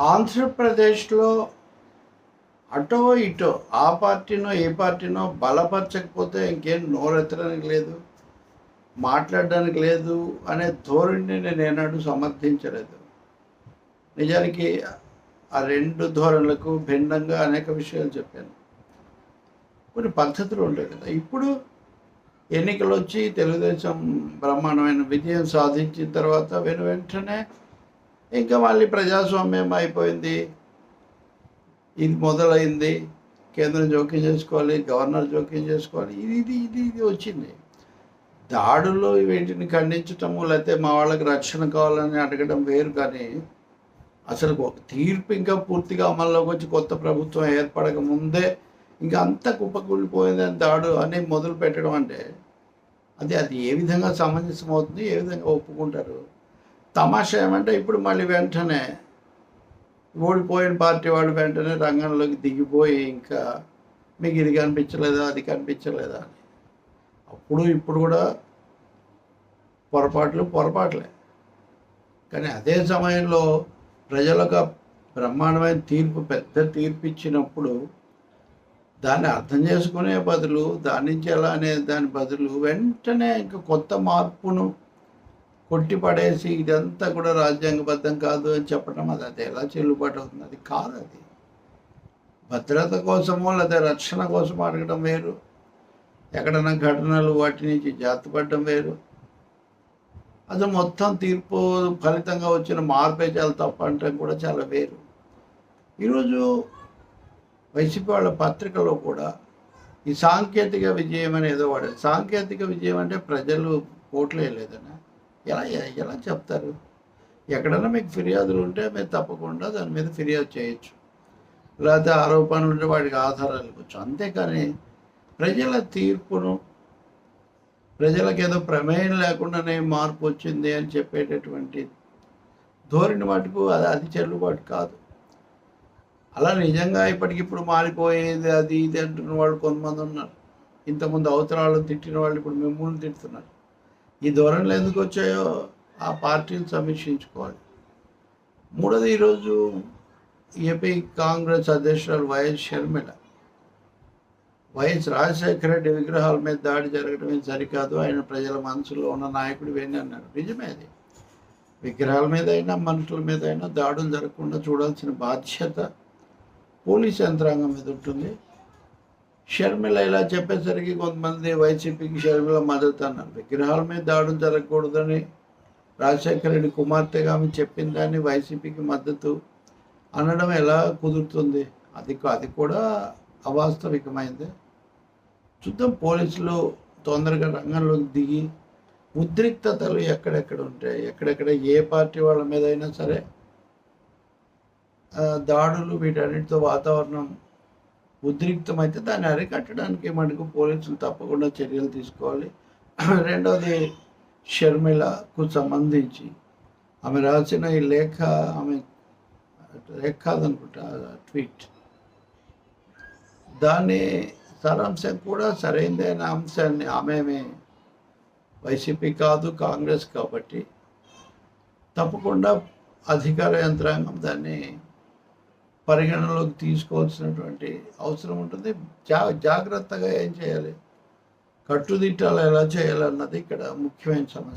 ఆంధ్రప్రదేశ్లో అటో ఇటో ఆ పార్టీనో ఏ పార్టీనో బలపరచకపోతే ఇంకేం నోరెత్తడానికి లేదు మాట్లాడడానికి లేదు అనే ధోరణిని నేను ఏనాడు సమర్థించలేదు. నిజానికి ఆ రెండు ధోరణులకు భిన్నంగా అనేక విషయాలు చెప్పాను. కొన్ని పద్ధతులు ఉంటాయి కదా. ఇప్పుడు ఎన్నికలు వచ్చి తెలుగుదేశం బ్రహ్మాండమైన విజయం సాధించిన తర్వాత వెను వెంటనే ఇంకా మళ్ళీ ప్రజాస్వామ్యం అయిపోయింది. ఇది మొదలైంది. కేంద్రం జోక్యం చేసుకోవాలి గవర్నర్ జోక్యం చేసుకోవాలి. ఇది ఇది ఇది ఇది వచ్చింది. దాడుల్లో వీటిని ఖండించటము లేకపోతే మా వాళ్ళకి రక్షణ కావాలని అడగడం వేరు కానీ అసలు ఒక తీర్పు ఇంకా పూర్తిగా అమల్లోకి వచ్చి కొత్త ప్రభుత్వం ఏర్పడక ముందే ఇంకా అంత కుప్పకూలిపోయిందని దాడు అని మొదలు పెట్టడం అంటే అది అది ఏ విధంగా సమంజసం అవుతుంది ఏ విధంగా ఒప్పుకుంటారు? తమాషా ఏమంటే ఇప్పుడు మళ్ళీ వెంటనే ఓడిపోయిన పార్టీ వాళ్ళు వెంటనే రంగంలోకి దిగిపోయి ఇంకా మీకు ఇది కనిపించలేదా అది కనిపించలేదా అని. అప్పుడు ఇప్పుడు కూడా పొరపాట్లు పొరపాట్లే. కానీ అదే సమయంలో ప్రజలకు బ్రహ్మాండమైన తీర్పు పెద్ద తీర్పు ఇచ్చినప్పుడు దాన్ని అర్థం చేసుకునే బదులు దాని నుంచి ఎలా అనే దాని బదులు వెంటనే ఇంకా కొత్త మార్పును కొట్టిపడేసి ఇదంతా కూడా రాజ్యాంగబద్ధం కాదు అని చెప్పడం అది అది ఎలా చెల్లుబాటు అవుతుంది? అది కాదు అది. భద్రత కోసమో లేదా రక్షణ కోసం అడగడం వేరు. ఎక్కడైనా ఘటనలు వాటి నుంచి జాతపడడం వేరు. అది మొత్తం తీర్పు ఫలితంగా వచ్చిన మార్పే చాలా తప్ప అంటే కూడా చాలా వేరు. ఈరోజు వైసీపీ వాళ్ళ పత్రికలో కూడా ఈ సాంకేతిక విజయం అనేది ఏదో వాడారు. సాంకేతిక విజయం అంటే ప్రజలు ఓట్లు వేయలేదన్నా ఎలా ఎలా చెప్తారు? ఎక్కడైనా మీకు ఫిర్యాదులు ఉంటే మీరు తప్పకుండా దాని మీద ఫిర్యాదు చేయొచ్చు. లేకపోతే ఆరోపణలు ఉంటే వాటికి ఆధారాలు ఇవ్వచ్చు. అంతేకాని ప్రజల తీర్పును ప్రజలకు ఏదో ప్రమేయం లేకుండానే మార్పు వచ్చింది అని చెప్పేటటువంటి ధోరణి మటుకు అది అది చెల్లుబాటు కాదు. అలా నిజంగా ఇప్పటికిప్పుడు మారిపోయేది అది ఇది అంటున్న వాళ్ళు కొంతమంది ఉన్నారు. ఇంతకుముందు అవసరాలను తిట్టిన వాళ్ళు ఇప్పుడు మిమ్మల్ని తిడుతున్నారు. ఈ ధోరణులు ఎందుకు వచ్చాయో ఆ పార్టీని సమీక్షించుకోవాలి. మూడోది ఈరోజు ఏపీ కాంగ్రెస్ అధ్యక్షురాలు వైఎస్ షర్మిల. వైఎస్ రాజశేఖర రెడ్డి విగ్రహాల మీద దాడి జరగడమే సరికాదు ఆయన ప్రజల మనసులో ఉన్న నాయకుడు వేణి అన్నారు. నిజమే అది. విగ్రహాల మీద అయినా మనుషుల మీద అయినా దాడులు జరగకుండా చూడాల్సిన బాధ్యత పోలీస్ యంత్రాంగం మీద ఉంటుంది. షర్మిల ఇలా చెప్పేసరికి కొంతమంది వైసీపీకి షర్మిల మద్దతు అన్నారు. విగ్రహాల మీద దాడులు జరగకూడదని రాజశేఖర రెడ్డి కుమార్తెగా ఆమె చెప్పిందని వైసీపీకి మద్దతు అనడం ఎలా కుదురుతుంది? అది అది కూడా అవాస్తవికమైంది. చూద్దాం పోలీసులు తొందరగా రంగంలోకి దిగి ఉద్రిక్తతలు ఎక్కడెక్కడ ఉంటాయి? ఎక్కడెక్కడ ఏ పార్టీ వాళ్ళ మీద అయినా సరే దాడులు వీటన్నిటితో వాతావరణం ఉద్రిక్తమైతే దాన్ని అరికట్టడానికి మనకు పోలీసులు తప్పకుండా చర్యలు తీసుకోవాలి. రెండవది షర్మిలకు సంబంధించి ఆమె రాసిన ఈ లేఖ ఆమె లేఖ కాదనుకుంటా ట్వీట్. దాని సారాంశం కూడా సరైనదైన అంశాన్ని ఆమె వైసీపీ కాదు కాంగ్రెస్ కాబట్టి తప్పకుండా అధికార యంత్రాంగం దాన్ని పరిగణనలోకి తీసుకోవాల్సినటువంటి అవసరం ఉంటుంది. జా జాగ్రత్తగా ఏం చేయాలి? కట్టుదిట్టాలు ఎలా చేయాలన్నది ఇక్కడ ముఖ్యమైన సమస్య.